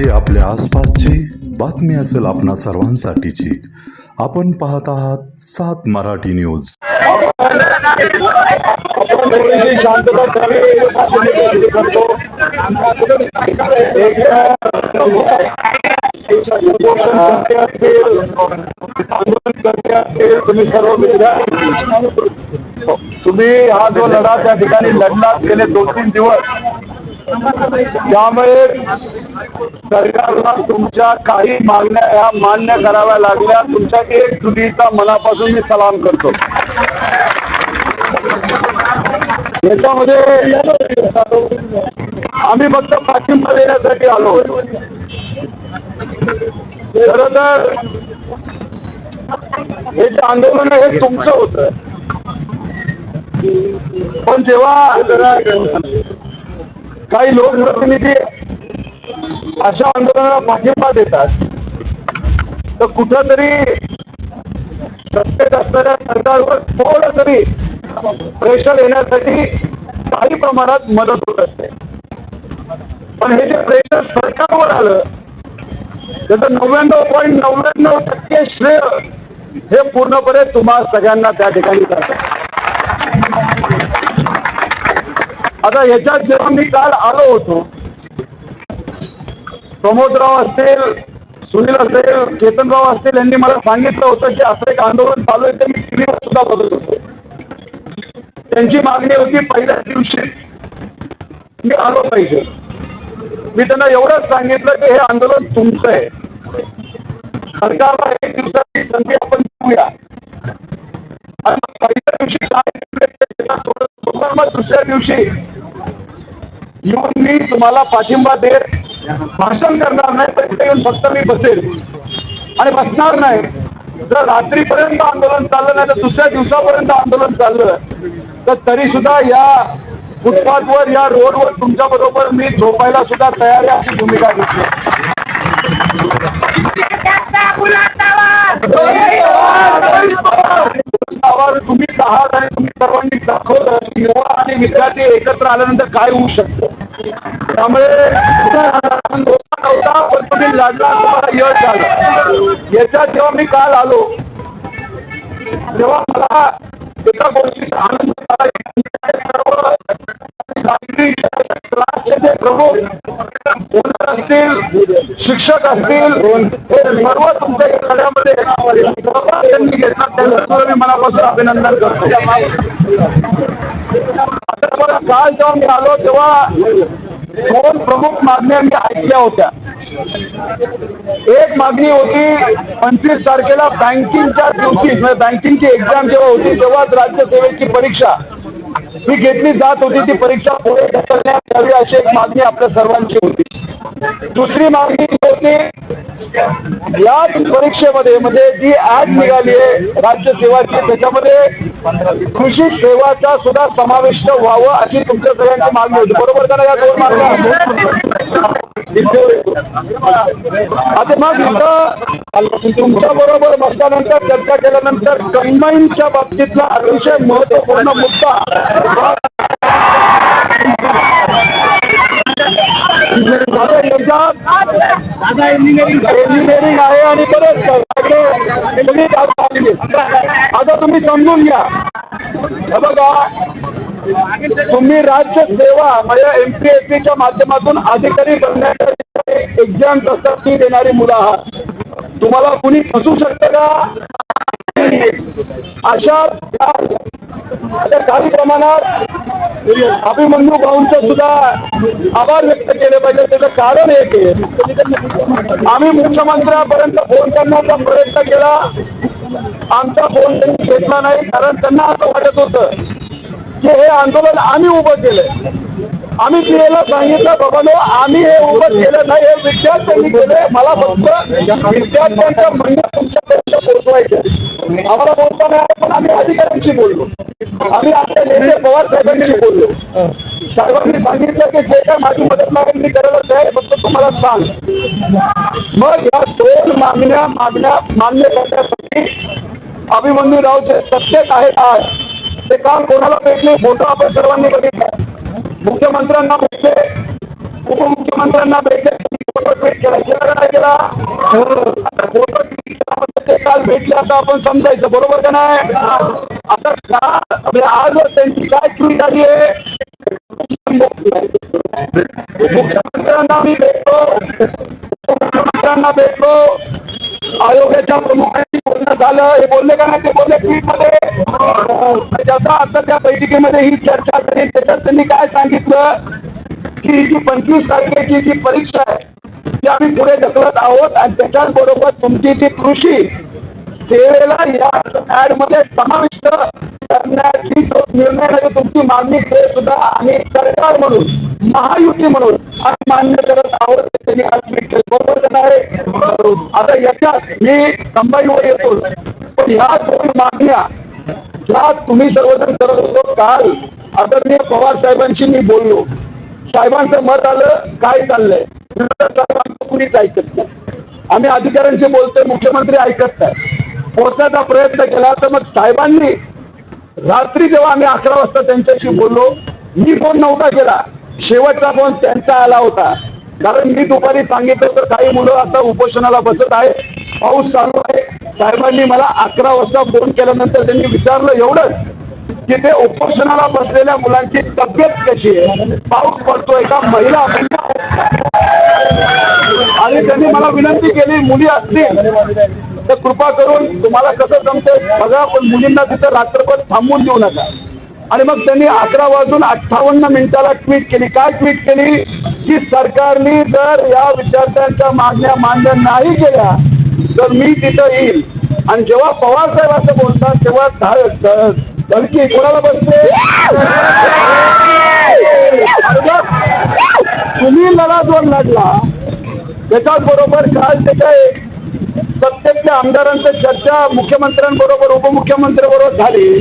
जी आपल्या आसपासची बातमी असेल आपणा सर्वांसाठीची. आपण पाहत आहात सात मराठी न्यूज. तुम्ही हा जो लढा त्या ठिकाणी लढला गेले दोन तीन दिवस त्यामुळे सरकारला तुमच्या काही मागण्या ह्या मान्य कराव्या लागल्या. तुमच्या एक चुकीचा मनापासून मी सलाम करतो. याच्यामध्ये आम्ही फक्त पाठिंबा देण्यासाठी आलो. खरं तर हे जे आंदोलन हे तुमचं होतं. पण जेव्हा काही लोकप्रतिनिधी अशा आंदोलनाला पाठिंबा देतात. तर कुठंतरी सत्तेत असणाऱ्या सरकारवर थोडं तरी प्रेशर येण्यासाठी काही प्रमाणात मदत होत असते. पण हे जे प्रेशर सरकारवर आलं त्याचं नव्याण्णव पॉईंट नव्याण्णव टक्के श्रेय हे पूर्णपणे तुम्हा सगळ्यांना त्या ठिकाणी जातं. आता याच्यात जेव्हा मी काल आलो होतो प्रमोदराव असतील सुनील असेल चेतनराव असतील यांनी मला सांगितलं होतं की असं एक आंदोलन चालू आहे ते मी टी व्हीवर सुद्धा बघत होतो. त्यांची मागणी होती पहिल्याच दिवशी मी आलो पाहिजे. मी त्यांना एवढंच सांगितलं की हे आंदोलन तुमचं आहे. सरकारला एक दिवसाची संधी आपण देऊया. मग दुसऱ्या दिवशी येऊन मी तुम्हाला पाठिंबा देत भाषण करणार नाही तर तिथे येऊन फक्त मी बसेल. आणि बसणार नाही. जर रात्रीपर्यंत आंदोलन चाललं नाही तर दुसऱ्या दिवसापर्यंत आंदोलन चाललं तर तरी सुद्धा या फुटपाथवर या रोडवर तुमच्या बरोबर मी झोपायला सुद्धा तयार आहे अशी भूमिका घेतली. तुम्ही तुम्हीच आहात आणि तुम्ही सर्वांनी दाखवलं की युवा आणि विद्यार्थी एकत्र आल्यानंतर काय होऊ शकतं त्यामुळे नव्हता पण तुम्ही लढला तुम्हाला यश झालं याच्यात जेव्हा मी काल आलो तेव्हा मला एका गोष्टीचा आनंद झाला की प्रमुख पोलीस असतील शिक्षक असतील हे सर्व तुमच्या या लढ्यामध्ये सहभाग त्यांनी घेतला त्यांचं मी मनापासून अभिनंदन करतो. आता बघा काल जेव्हा मी आलो तेव्हा दोन प्रमुख मागण्या मी ऐकल्या होत्या. एक मागणी होती पंचवीस तारखेला बँकिंगच्या दिवशी म्हणजे बँकिंगची एक्झाम जेव्हा होती तेव्हाच राज्यसेवेची परीक्षा. ही घेतली जात होती ती परीक्षा पुढे ढकलण्यात यावी अशी एक मागणी आपल्या सर्वांची होती. दुसरी मागणी होती याच परीक्षेमध्ये म्हणजे जी आज निघाली आहे राज्यसेवाची त्याच्यामध्ये कृषी सेवाचा सुद्धा समाविष्ट व्हावं अशी तुमच्या सगळ्यांची मागणी होती. बरोबर का नाही या दोन मागण्या? आता मग इथं तुमच्या बरोबर बसल्यानंतर चर्चा केल्यानंतर कंबाईनच्या बाबतीतला अतिशय महत्त्वपूर्ण मुद्दा इंजिनिअरिंग आहे आणि बरेच आता तुम्ही समजून घ्या. बघा तुम्ही राज्य सेवा म्हणजे एम पी एस सीच्या माध्यमातून अधिकारी बनण्यासाठी एक्झाम्स असतात ती देणारी मुलं आहात. तुम्हाला कुणी फसू शकतं का? अशा काही प्रमाणात अभिमन्यू भाऊंचं सुद्धा आभार व्यक्त केले पाहिजे. त्याचं कारण एक आहे. आम्ही मुख्यमंत्र्यापर्यंत फोन करण्याचा प्रयत्न केला. आमचा फोन त्यांनी घेतला नाही कारण त्यांना असं वाटत होतं की हे आंदोलन आम्ही उभं केलंय. आम्ही पीएला सांगितलं बाबानो आम्ही हे उभं केलं नाही. हे विद्यार्थ्यांनी केलंय. मला फक्त विद्यार्थ्यांच्या म्हणणं तुमच्यापर्यंत पोहोचवायचं आम्हाला बोलता नाही आलं, पण आम्ही अधिकाऱ्यांशी बोललो. आम्ही आपल्या नेते पवार साहेबांशी बोललो. साहेबांनी सांगितलं की जे काय माझी मदत लागेल मी करायला तयार आहे, फक्त तुम्हाला सांग. मग या दोन मागण्या मागण्या मान्य करण्यासाठी अभिमन्यूरावचे सत्तेत आहेत आज. ते काम कोणाला भेटले फोटो आपण सर्वांनी बघितला. मुख्यमंत्र्यांना भेटले. उपमुख्यमंत्र्यांना भेटले. केला केला नाही केला आता केला म्हणजे ते काल भेटले. असं आपण समजायचं बरोबर का नाही आता का म्हणजे आज त्यांची काय चुरी झाली आहे मुख्यमंत्र्यांना मी भेटतो मुख्यमंत्र्यांना भेटतो आयोगाच्या प्रमुखांशी बोलणं झालं. हे बोलले का नाही ते बोलले. ट्विटमध्ये त्याचा आता त्या बैठकीमध्ये ही चर्चा झाली. त्याच्यात त्यांनी काय सांगितलं? की ही जी पंचवीस तारखेची जी परीक्षा आहे ती आम्ही पुढे ढकलत आहोत आणि त्याच्याचबरोबर तुमची जी कृषी सेवेला या ॲडमध्ये समाविष्ट करण्याची जो निर्णय आहे तुमची मागणी ते सुद्धा आम्ही सरकार म्हणून महायुती म्हणून आज मान्य करत आहोत. त्यांनी आज मी केलं बरोबर आहे आता याच्यात मी संभाजीवर येतो. पण ह्या दोन मागण्या ज्या तुम्ही सर्वजण करत होतो काल आदरणीय पवार साहेबांशी मी बोललो. साहेबांचं मत आलं काय चाललंय? साहेबांचं कुणीच ऐकत नाही. आम्ही अधिकाऱ्यांशी बोलतोय मुख्यमंत्री ऐकत नाही. पोचायचा प्रयत्न केला तर मग साहेबांनी रात्री जेव्हा आम्ही अकरा वाजता त्यांच्याशी बोललो मी फोन नव्हता केला. शेवटचा फोन त्यांचा आला होता. कारण मी दुपारी सांगितलं तर काही मुलं आता उपोषणाला बसत आहे पाऊस चालू आहे. साहेबांनी मला अकरा वाजता फोन केल्यानंतर त्यांनी विचारलं एवढंच की ते उपोषणाला बसलेल्या मुलांची तब्येत कशी आहे? पाऊस पडतोय का? महिला आणि त्यांनी मला विनंती केली मुली असतील. तर कृपा करून तुम्हाला कसं जमतंय बघा पण मुलींना तिथं रात्रभर थांबून देऊ नका. आणि मग त्यांनी अकरा वाजून अठ्ठावन्न मिनिटाला ट्विट केली. काय ट्विट केली? की सरकारने जर या विद्यार्थ्यांच्या मागण्या मान्य नाही केल्या तर मी तिथं येईल. आणि जेव्हा पवार साहेब असं बोलतात तेव्हा ध- धडकी कोणाला बसते? तुम्ही लढा जो लढला त्याच्याच बरोबर काल ते काय? प्रत्येक आमदारांचं चर्चा मुख्यमंत्र्यांबरोबर उपमुख्यमंत्र्यांबरोबर झाली.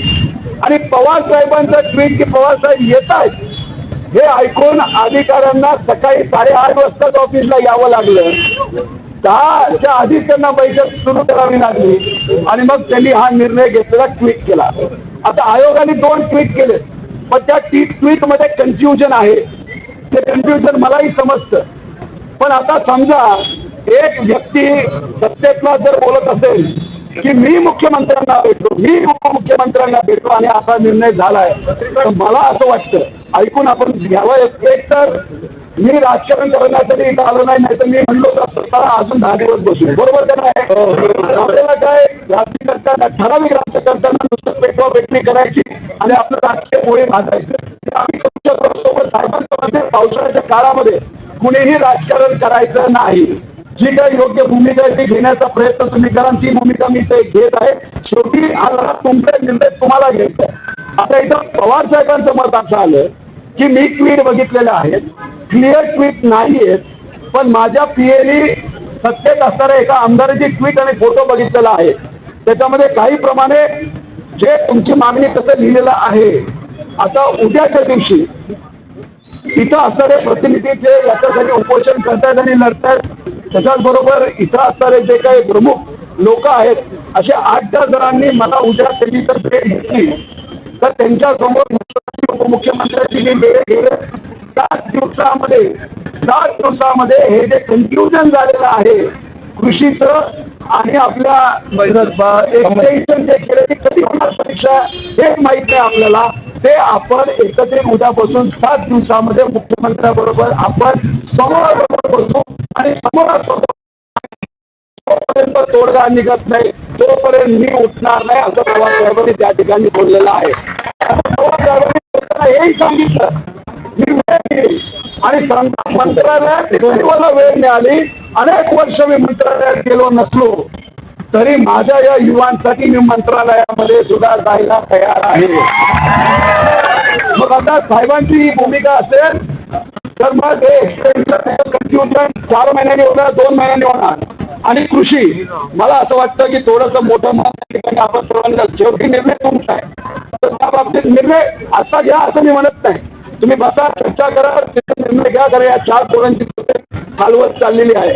आणि पवार साहेबांचं ट्विट की पवार साहेब येत आहेत हे ऐकून अधिकाऱ्यांना सकाळी साडेआठ वाजताच ऑफिसला यावं लागलं. दहाच्या आधीच त्यांना बैठक सुरू करावी लागली. आणि मग त्यांनी हा निर्णय घेतलेला ट्विट केला. आता आयोगाने दोन ट्विट केले. पण त्या टी ट्विटमध्ये कन्फ्युजन आहे. ते कन्फ्युजन मलाही समजतं. पण आता समजा एक व्यक्ती सत्तेतला जर बोलत असेल की मी मुख्यमंत्र्यांना भेटतो मी उपमुख्यमंत्र्यांना भेटतो आणि असा निर्णय झालाय तर मला असं वाटतं ऐकून आपण घ्यावं एक तर मी राजकारण करण्यासाठी इथं आलो नाही नाही तर मी म्हणलो तर अजून दहा दिवस बसू बरोबर का नाही? आपल्याला काय राजकीय करताना ठराविक राज्यकर्त्यांना नुसतं पेटवा पेटणी करायची आणि आपलं राजकीय पोळी भाजायचं. आम्ही करू शकतो सोबत साहेबांच्या मध्ये पावसाळ्याच्या काळामध्ये कुणीही राजकारण करायचं नाही. जी काही योग्य भूमिका आहे ती घेण्याचा प्रयत्न तुम्ही करा. ती भूमिका मी ते घेत आहे शेवटी आता तुमचा निर्णय तुम्हाला घ्यायचा आहे. आता इथं पवार साहेबांचं मत असं आलं की मी ट्विट बघितलेलं आहे. क्लिअर ट्विट नाही आहेत पण माझ्या पीएनी सत्तेत असणाऱ्या एका आमदाराची ट्विट आणि फोटो बघितलेला आहे. त्याच्यामध्ये काही प्रमाणे जे तुमची मागणी तसं लिहिलेलं आहे. आता उद्याच्या दिवशी इथं असणारे प्रतिनिधी जे याच्यासाठी उपोषण करतायत आणि लढतायत त्याच्याचबरोबर इथं असणारे जे काही प्रमुख लोक आहेत असे आठ दहा जणांनी मला उद्या त्यांनी जर भेट घेतली तर त्यांच्यासमोर मुख्यमंत्री उपमुख्यमंत्र्यांची मी भेट घेतली सात दिवसामध्ये सात दिवसामध्ये हे जे कन्फ्युजन झालेलं आहे कृषीचं आणि आपल्या एक्सटेन्शन जे केलं ते कधी होणार परीक्षा? हेच माहीत नाही आपल्याला. ते आपण एकत्रित उद्यापासून सात दिवसामध्ये मुख्यमंत्र्याबरोबर आपण समोरासमोर बसू. आणि समोरासमोर जोपर्यंत तोडगा निघत नाही तोपर्यंत मी उठणार नाही असं प्रवास साहेबांनी त्या ठिकाणी बोललेलं आहे. आता पवार बोलताना हेही सांगितलं. मी वेळ घेईल आणि मंत्रालयात मला वेळ मिळाली अनेक वर्ष मी मंत्रालयात गेलो नसलो तरी माझ्या या युवांसाठी मी मंत्रालयामध्ये सुद्धा जायला तयार आहे. मग आता साहेबांची ही भूमिका असेल तर मग हे कन्फ्युजन चार महिन्यांनी होणार दोन महिन्यांनी होणार. आणि कृषी मला असं वाटतं की थोडंसं मोठं मत ठिकाणी आपण सर्वांना शेवटी निर्णय तुमचा आहे तर त्या बाबतीत निर्णय असा घ्या असं मी म्हणत नाही. तुम्ही बसा चर्चा करा तिथे निर्णय घ्या कारण या चार पोरांची खालवत चाललेली आहे.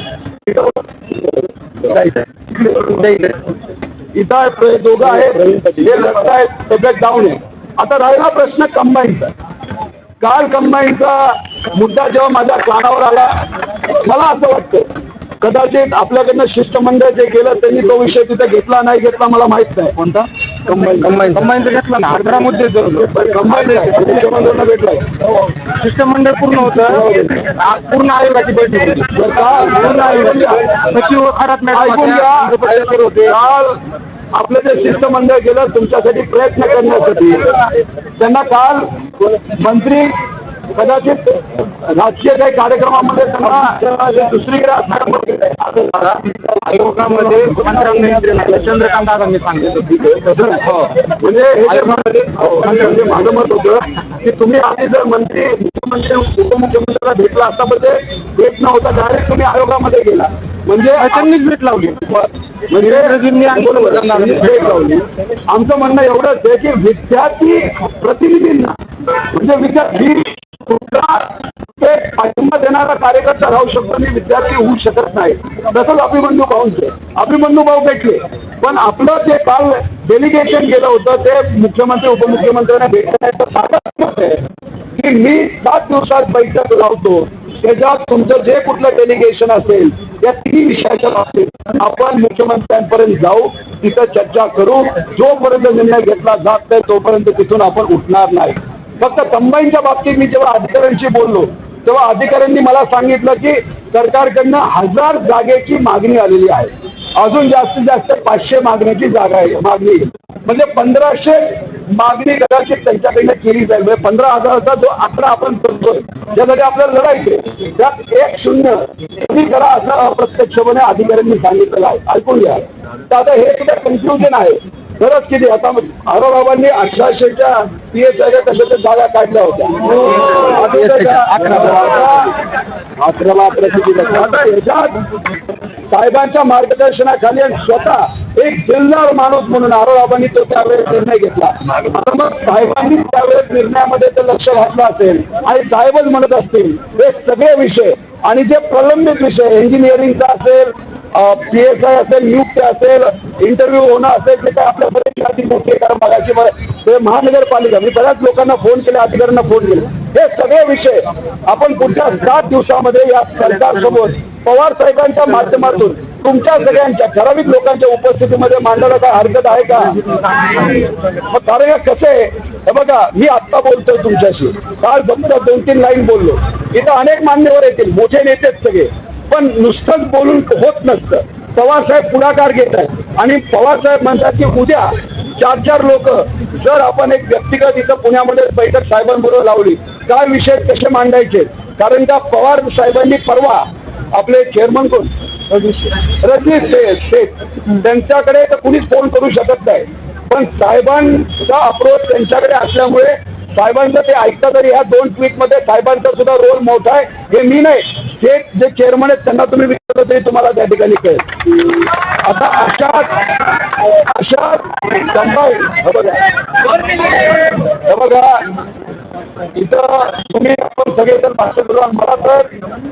इथं आहे, दोघं आहेत. हे लढत आहेत तब्येत डाऊन आहे. आता राहिला प्रश्न कंबाईनचा काल कंबाईनचा मुद्दा जेव्हा माझ्या कानावर आला मला असं वाटतं कदाचित आपल्याकडनं शिष्टमंडळ जे गेलं त्यांनी तो विषय तिथे घेतला नाही घेतला मला माहीत नाही. कोणता? कंबाईन. घेतला ना. अठरा मुद्दे कंबाईन भेटलाय. शिष्टमंडळ पूर्ण होतं. आ- पूर्ण आयोगाची बैठक होती. पूर्ण आयोगाची. सचिव खरात ऐकून होते. काल आपलं जे शिष्टमंडळ गेलं तुमच्यासाठी प्रयत्न करण्यासाठी त्यांना काल मंत्री कदाचित राजकीय काही कार्यक्रमामध्ये त्यांना दुसरीकडे असणार आयोगामध्ये चंद्रकांत दादा मी सांगितलं हो. म्हणजे हे म्हणजे माझं मत होतं की तुम्ही आधी जर मंत्री मुख्यमंत्री उपमुख्यमंत्र्याला भेटला असता पण ते भेट नव्हता डायरेक्ट तुम्ही आयोगामध्ये गेला. म्हणजे त्यांनीच भेट लावली. म्हणजे भेट लावली. आमचं म्हणणं एवढंच आहे की विद्यार्थी प्रतिनिधींना म्हणजे विद्यार्थी कुठला ते पाठिंबा देणारा कार्यकर्ता राहू शकतो आणि विद्यार्थी होऊ शकत नाही. तसंच अभिमन्यू भाऊंचं. अभिमन्यू भाऊ भेटले. पण आपलं जे काल डेलिगेशन गेलं होतं ते मुख्यमंत्री उपमुख्यमंत्र्यांना भेटण्याचं साधन आहे की मी सात दिवसात बैठक लावतो. त्याच्यात तुमचं जे कुठलं डेलिगेशन असेल या तीन विषयाच्या बाबतीत आपण मुख्यमंत्र्यांपर्यंत जाऊ तिथं चर्चा करू. जोपर्यंत निर्णय घेतला जात नाही तोपर्यंत तिथून आपण उठणार नाही. फक्त कंबाईनच्या बाबतीत मी जेव्हा अधिकाऱ्यांशी बोललो तेव्हा अधिकाऱ्यांनी मला सांगितलं की सरकारकडनं हजार जागेची मागणी आलेली आहे. अजून जास्तीत जास्त पाचशे मागण्याची जागा आहे मागणी म्हणजे पंधराशे मागणी कदाचित त्यांच्याकडनं केली जाईल. म्हणजे पंधरा हजाराचा जो आकडा आपण करतोय त्यासाठी आपल्याला लढायचे त्यात एक शून्य तुम्ही करा असं अप्रत्यक्षपणे अधिकाऱ्यांनी सांगितलेलं आहे. ऐकून घ्या. तर आता हे सुद्धा कन्फ्युजन आहे. खरंच किती? आता आरोबाबांनी अठराशेच्या पी एस आयच्या कशाच्या जागा काढल्या होत्या. अकराला अकरा किती आता ह्याच्यात साहेबांच्या मार्गदर्शनाखाली आणि स्वतः एक जिल्हार माणूस म्हणून आरोबाबांनी तो त्यावेळेस निर्णय घेतला. आता मग साहेबांनी त्यावेळेस निर्णयामध्ये ते लक्ष घातलं असेल आणि साहेबच म्हणत असतील हे सगळे विषय आणि जे प्रलंबित विषय इंजिनिअरिंगचा असेल पी एस आय असेल नियुक्ती असेल इंटरव्ह्यू होणं असेल ते काय आपल्या बरेच मोठे कारण मागायची ते महानगरपालिका मी बऱ्याच लोकांना फोन केले अधिकाऱ्यांना फोन केला. हे सगळे विषय आपण पुढच्या सात दिवसामध्ये या सरकारसमोर पवार साहेबांच्या माध्यमातून तुमच्या सगळ्यांच्या ठराविक लोकांच्या उपस्थितीमध्ये मांडायला काय हरकत आहे का? मग कारण कसं आहे? हे बघा मी आत्ता बोलतोय तुमच्याशी. काल फक्त दोन तीन लाईन बोललो. इथं अनेक मान्यवर येतील मोठे नेतेच सगळे. पण नुसतंच बोलून होत नसतं. पवारसाहेब पुढाकार घेत आहेत. आणि पवारसाहेब म्हणतात की उद्या चार चार लोक जर आपण एक व्यक्तिगत इथं पुण्यामध्ये बैठक साहेबांबरोबर लावली काय विषय कसे मांडायचे? कारण का पवार साहेबांनी परवा आपले चेअरमन कोण? रजनीश शे- शेठ त्यांच्याकडे तर कुणीच फोन करू शकत नाही. पण साहेबांचा अप्रोच त्यांच्याकडे असल्यामुळे साहेबांचं ते ऐकतं तरी ह्या दोन ट्विटमध्ये साहेबांचा सुद्धा रोल मोठा आहे. हे मी नाही. ते जे चेअरमन आहेत त्यांना तुम्ही विचारलं तरी तुम्हाला त्या ठिकाणी कळेल. आता अशा अशा कंबाईन हे बघा. बघा. इथं तुम्ही आपण सगळेजण भाषण करू मला तर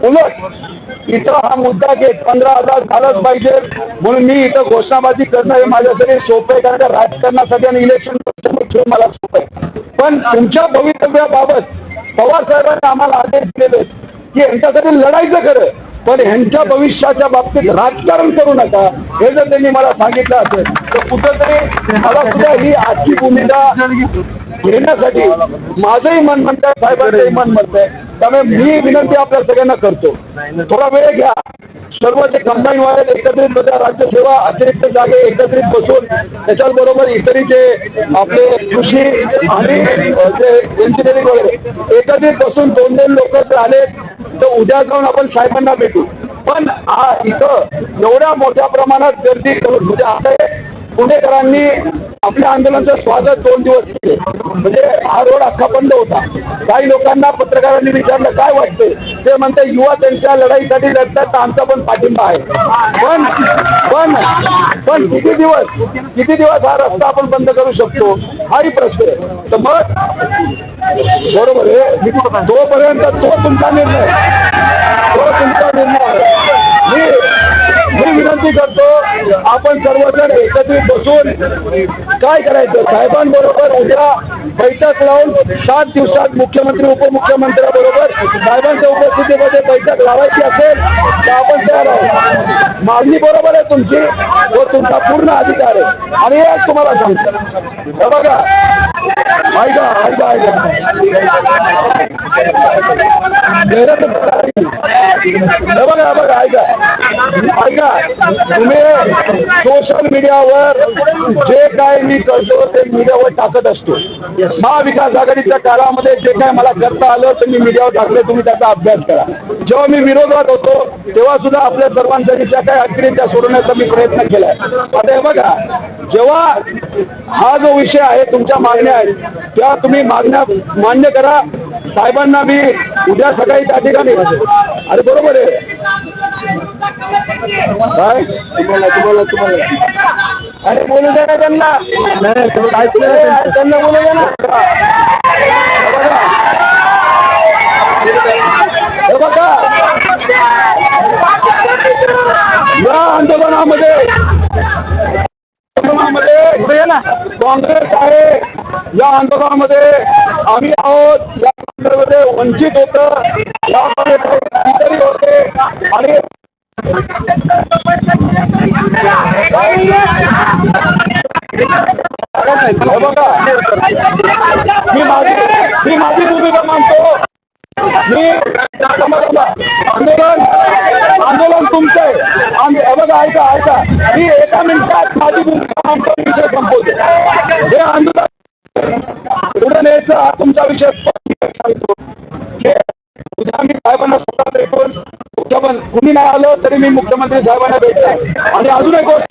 उलट इथं हा मुद्दा घेत पंधरा हजार झालंच पाहिजे. म्हणून मी इथं घोषणाबाजी करणं हे माझ्यासाठी सोपं आहे कारण राजकारणासाठी आणि इलेक्शन खेळ मला सोपं आहे. पण तुमच्या भवितव्याबाबत पवार साहेबांनी आम्हाला आदेश दिलेले आहेत. की यांच्यासाठी लढायचं खरं पण ह्यांच्या भविष्याच्या बाबतीत राजकारण करू नका. हे जर त्यांनी मला सांगितलं असेल तर कुठंतरी मला सुद्धा ही आजची भूमिका घेण्यासाठी माझंही मन म्हणतंय साहेबांचंही मन म्हणतंय. त्यामुळे मी विनंती आपल्या सगळ्यांना करतो. थोडा वेळ घ्या. सर्व जे कंबाईन वाले एकत्रित बघा राज्यसेवा अतिरिक्त जागे एकत्रित बसून त्याच्याचबरोबर इतरही जे आपले कृषी आणि जे इंजिनिअरिंग वगैरे एकत्रित बसून दोन दोन लोक जर आले तर उद्या जाऊन आपण साहेबांना भेटू. पण हा इथं एवढ्या मोठ्या प्रमाणात गर्दी करून म्हणजे आता पुणेकरांनी आपल्या आंदोलनाचं स्वागत दोन दिवस केले. म्हणजे हा रोड अख्खा बंद होता. काही लोकांना पत्रकारांनी विचारलं काय वाटतंय? ते म्हणते युवा त्यांच्या लढाईसाठी लढतात तर आमचा पण पाठिंबा आहे. पण पण पण किती दिवस किती दिवस हा रस्ता आपण बंद करू शकतो हाही प्रश्न आहे. तर मग बरोबर आहे. तोपर्यंत तो तुमचा निर्णय तो तुमचा निर्णय आहे. मी विनंती करतो. आपण सर्वजण एकत्रित बसून काय करायचं? साहेबांबरोबर उद्या बैठक लावून सात दिवसात मुख्यमंत्री उपमुख्यमंत्र्याबरोबर साहेबांच्या उपस्थितीमध्ये बैठक लावायची असेल तर आपण तयार आहोत. मागणी बरोबर आहे तुमची व तुमचा पूर्ण अधिकार आहे. आणि एक तुम्हाला सांगतो. बघा ऐका ऐका ऐका बघा बघा ऐका ऐका तुम्ही सोशल मीडियावर जे काय मी करतो ते मीडियावर टाकत असतो. महाविकास आघाडीच्या काळामध्ये जे काय मला करता आलं ते मी मीडियावर टाकलं तुम्ही त्याचा अभ्यास करा. जेव्हा मी विरोधात होतो तेव्हा सुद्धा आपल्या सर्वांसाठी ज्या काही अडचणी त्या सोडवण्याचा मी प्रयत्न केलाय. आता हे बघा जेव्हा हा जो विषय आहे तुमच्या मागण्या आहेत त्या तुम्ही मागण्या मान्य करा. साहेबांना मी उद्या सकाळी त्या ठिकाणी अरे बरोबर आहे. काय? तुम्हाला तुम्हाला तुम्हाला अरे बोलू द्या ना त्यांना. नाही त्यांना बोलू द्या ना. बघा. या आंदोलनामध्ये आंदोलनामध्ये पुढे ना. काँग्रेस आहे. या आंदोलनामध्ये आम्ही आहोत. या आंदोलनामध्ये वंचित होतं. यामध्ये होते. आणि हो बघा. मी माझी मी माझी भूमिका मानतो. मी आंदोलन आंदोलन तुमचं आहे. बघा ऐका ऐका. मी एका मिनिटात माझी भूमिका विषय संपवते. हे आंदोलन पुढे न्यायचा हा तुमचा विषय सांगतो उद्या मी साहेबांना स्वतः भेटून मुख्यमंत्री कुणी नाही आलं तरी मी मुख्यमंत्री साहेबांना भेटतो आणि अजून एक गोष्ट